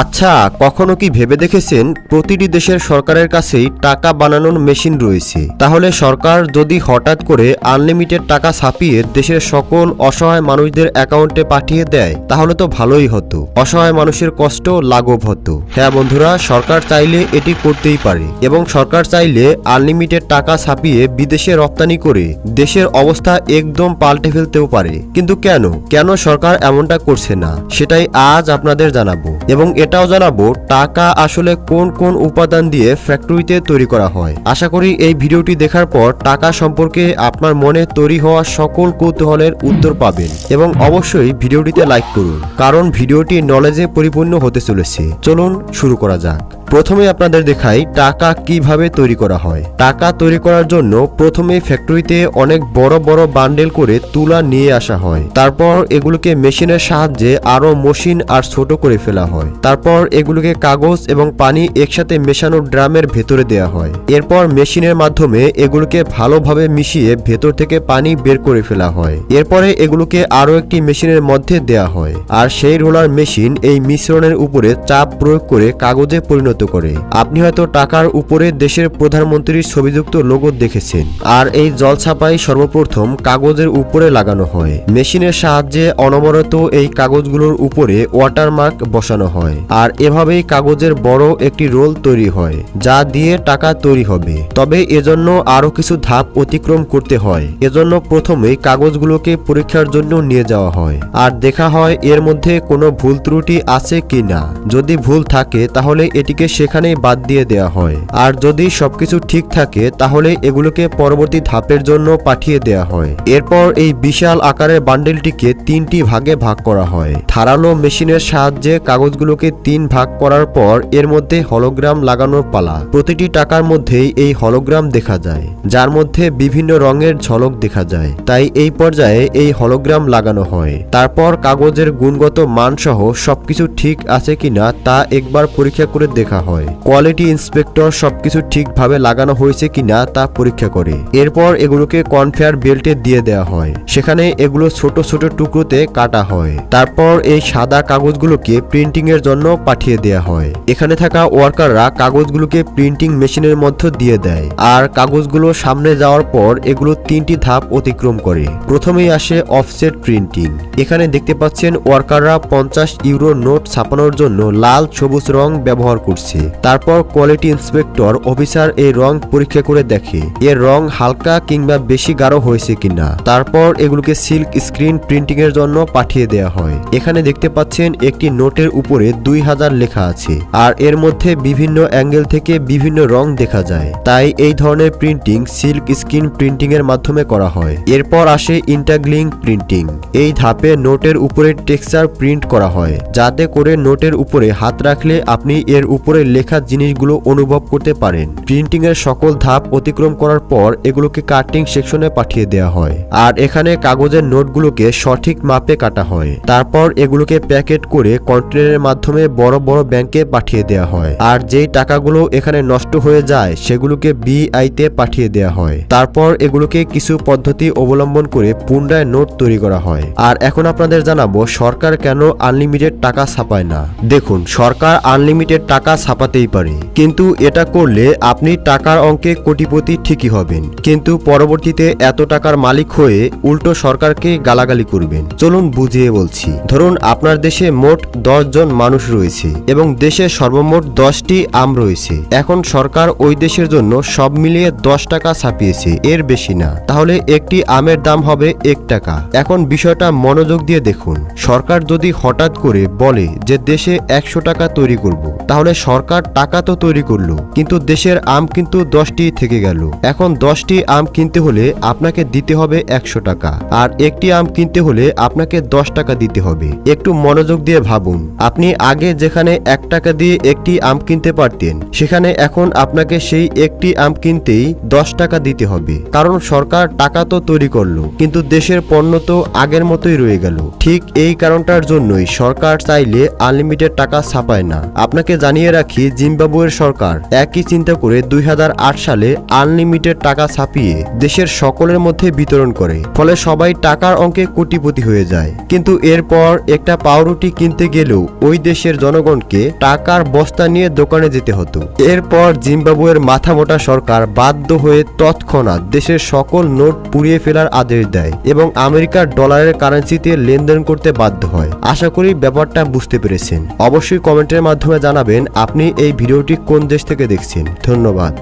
আচ্ছা কখনো কি ভেবে দেখেছেন প্রতিটি দেশের সরকারের কাছেই টাকা বানানোর মেশিন রয়েছে? তাহলে সরকার যদি হঠাৎ করে আনলিমিটেড টাকা ছাপিয়ে দেশের সকল অসহায় মানুষদের অ্যাকাউন্টে পাঠিয়ে দেয়, তাহলে তো ভালোই হতো। অসহায় মানুষের কষ্ট লাঘব হতো। হ্যাঁ বন্ধুরা, সরকার চাইলে এটি করতেই পারে এবং সরকার চাইলে আনলিমিটেড টাকা ছাপিয়ে বিদেশে রপ্তানি করে দেশের অবস্থা একদম পাল্টে ফেলতেও পারে। কিন্তু কেন? কেন সরকার এমনটা করছে না? সেটাই আজ আপনাদের জানাব। এবং এটাও জানাব, টাকা আসলে কোন কোন উপাদান দিয়ে ফ্যাক্টরিতে তৈরি করা হয়। আশা করি এই ভিডিওটি দেখার পর টাকা সম্পর্কে আপনার মনে তৈরি হওয়া সকল কৌতূহলের উত্তর পাবেন। এবং অবশ্যই ভিডিওটিতে লাইক করুন, কারণ ভিডিওটি নলেজে পরিপূর্ণ হতে চলেছে। চলুন শুরু করা যাক। প্রথমে আপনাদের দেখাই টাকা কীভাবে তৈরি করা হয়। টাকা তৈরি করার জন্য প্রথমে ফ্যাক্টরিতে অনেক বড় বড় বান্ডেল করে তুলা নিয়ে আসা হয়। তারপর এগুলোকে মেশিনের সাহায্যে আরও মশিন আর ছোট করে ফেলা হয়। তারপর এগুলোকে কাগজ এবং পানি একসাথে মেশানো ড্রামের ভেতরে দেওয়া হয়। এরপর মেশিনের মাধ্যমে এগুলোকে ভালোভাবে মিশিয়ে ভেতর থেকে পানি বের করে ফেলা হয়। এরপরে এগুলোকে আরও একটি মেশিনের মধ্যে দেওয়া হয়। আর সেই রোলার মেশিন এই মিশ্রণের উপরে চাপ প্রয়োগ করে কাগজে পরিণত করে। আপনি হয়তো টাকার উপরে দেশের প্রধানমন্ত্রীর ছবিযুক্ত লোগো দেখেছেন। আর এই জল ছাপাই সর্বপ্রথম কাগজের উপরে লাগানো হয়। মেশিনের সাহায্যে অনবরত এই কাগজগুলোর উপরে ওয়াটারমার্ক বসানো হয়। আর এভাবেই কাগজের বড় একটি রোল তৈরি হয়, যা দিয়ে টাকা তৈরি হবে। তবে এজন্য আরও কিছু ধাপ অতিক্রম করতে হয়। এজন্য প্রথমেই কাগজগুলোকে পরীক্ষার জন্য নিয়ে যাওয়া হয়। আর দেখা হয় এর মধ্যে কোনো ভুল ত্রুটি আছে কি না যদি ভুল থাকে, তাহলে এটিকে সেখানেই বাদ দিয়ে দেওয়া হয়। আর যদি সবকিছু ঠিক থাকে, তাহলে এগুলোকে পরবর্তী ধাপের জন্য পাঠিয়ে দেওয়া হয়। এরপর এই বিশাল আকারের বান্ডেলটিকে তিনটি ভাগে ভাগ করা হয়। ধারালো মেশিনের সাহায্যে কাগজগুলোকে তিন ভাগ করার পর এর মধ্যে হলোগ্রাম লাগানোর পালা। প্রতিটি টাকার মধ্যেই এই হলোগ্রাম দেখা যায়, যার মধ্যে বিভিন্ন রঙের ঝলক দেখা যায়। তাই এই পর্যায়ে এই হলোগ্রাম লাগানো হয়। তারপর কাগজের গুণগত মান সহ সবকিছু ঠিক আছে কিনা তা একবার পরীক্ষা করে দেখা হয়। কোয়ালিটি ইন্সপেক্টর সবকিছু ঠিকভাবে লাগানো হয়েছে কিনা তা পরীক্ষা করে। এরপর এগুলোকে কনফেয়ার বেল্টে দিয়ে দেওয়া হয়। সেখানে এগুলো ছোট ছোট টুকরোতে কাটা হয়। তারপর এই সাদা কাগজগুলোকে প্রিন্টিং এর জন্য পাঠিয়ে দেওয়া হয়। এখানে থাকা ওয়ার্কাররা কাগজগুলোকে প্রিন্টিং মেশিনের মধ্যে দিয়ে দেয়। আর কাগজগুলো সামনে যাওয়ার পর এগুলো তিনটি ধাপ অতিক্রম করে। প্রথমেই আসে অফসেট প্রিন্টিং এখানে দেখতে পাচ্ছেন ওয়ার্কাররা পঞ্চাশ ইউরো নোট ছাপানোর জন্য লাল সবুজ রং ব্যবহার করছে। তারপর কোয়ালিটি ইন্সপেক্টর অফিসার এই রং পরীক্ষা করে দেখে এর রং হালকা কিংবা বেশি গাঢ় হয়েছে কিনা। তারপর এগুলোকে সিল্ক স্ক্রিন প্রিন্টিং এর জন্য পাঠিয়ে দেওয়া হয়। এখানে দেখতে পাচ্ছেন একটি নোটের উপরে দুই হাজার লেখা আছে আর এর মধ্যে বিভিন্ন অ্যাঙ্গেল থেকে বিভিন্ন রং দেখা যায়। তাই এই ধরনের প্রিন্টিং সিল্ক স্ক্রিন প্রিন্টিং এর মাধ্যমে করা হয়। এরপর আসে ইন্টাগ্লিং প্রিন্টিং এই ধাপে নোটের উপরে টেক্সচার প্রিন্ট করা হয়। যাতে করে নোটের উপরে হাত রাখলে আপনি এর উপরে লেখা জিনিসগুলো অনুভব করতে পারেন। প্রিন্টিং এর সকল ধাপ অতিক্রম করার পর এগুলোকে কাটিং সেকশনে পাঠিয়ে দেওয়া হয়। আর এখানে কাগজের নোটগুলোকে সঠিক মাপে কাটা হয়। তারপর এগুলোকে প্যাকেট করে কন্টেনারের মাধ্যমে বড় বড় ব্যাংকে পাঠিয়ে দেওয়া হয়। আর যেই টাকাগুলো এখানে নষ্ট হয়ে যায়, সেগুলোকে বিআইতে পাঠিয়ে দেওয়া হয়। তারপর এগুলোকে কিছু পদ্ধতি অবলম্বন করে পুনরায় নোট তৈরি করা হয়। আর এখন আপনাদের জানাব, সরকার কেন আনলিমিটেড টাকা ছাপায় না? দেখুন, সরকার আনলিমিটেড টাকা ছাপাতেই পারে। কিন্তু এটা করলে আপনি টাকার অঙ্কে কোটিপতি ঠিকই হবেন। কিন্তু পরবর্তীতে এত টাকার মালিক হয়ে উল্টো সরকারকে গালাগালি করবেন। চলুন বুঝিয়ে বলছি। ধরুন আপনার দেশে মোট দশ জন মানুষ রয়েছে এবং দেশে সর্বমোট দশটি আম রয়েছে। এখন সরকার ওই দেশের জন্য সব মিলিয়ে দশ টাকা ছাপিয়েছে, এর বেশি না। তাহলে একটি আমের দাম হবে এক টাকা। এখন বিষয়টা মনোযোগ দিয়ে দেখুন। সরকার যদি হঠাৎ করে বলে যে দেশে একশো টাকা তৈরি করব, তাহলে সরকার টাকা তো তৈরি করল, কিন্তু দেশের আম কিন্তু দশটি থেকে গেল। এখন দশটি আম কিনতে হলে আপনাকে দিতে হবে একশো টাকা, আর একটি আম কিনতে হলে আপনাকে দশ টাকা দিতে হবে। একটু মনোযোগ দিয়ে ভাবুন, আপনি আগে যেখানে এক টাকা দিয়ে একটি আম কিনতে পারতেন, সেখানে এখন আপনাকে সেই একটি আম কিনতেই দশ টাকা দিতে হবে। কারণ সরকার টাকা তো তৈরি করল, কিন্তু দেশের পণ্য তো আগের মতোই রয়ে গেল। ঠিক এই কারণটার জন্যই সরকার চাইলে আনলিমিটেড টাকা ছাপায় না। আপনাকে জানিয়ে রাখি রাখি জিম্বাবুয়ের সরকার। একই চিন্তা করে দুই সালে আনলিমিটেড টাকা ছাপিয়ে দেশের সকলের মধ্যে বিতরণ করে। ফলে সবাই টাকার অঙ্কে কোটিপতি হয়ে যায়। কিন্তু এরপর একটা পাউরুটি কিনতে গেলেও ওই দেশের জনগণকে টাকার বস্তা নিয়ে দোকানে যেতে হতো। এরপর জিম্বাবুয়ের মাথামোটা সরকার বাধ্য হয়ে তৎক্ষণাৎ দেশের সকল নোট পুড়িয়ে ফেলার আদেশ দেয় এবং আমেরিকার ডলারের কারেন্সিতে লেনদেন করতে বাধ্য হয়। আশা করি ব্যাপারটা বুঝতে পেরেছেন। অবশ্যই কমেন্টের মাধ্যমে জানাবেন আপনি এই ভিডিওটি কোন দেশ থেকে দেখছেন? ধন্যবাদ।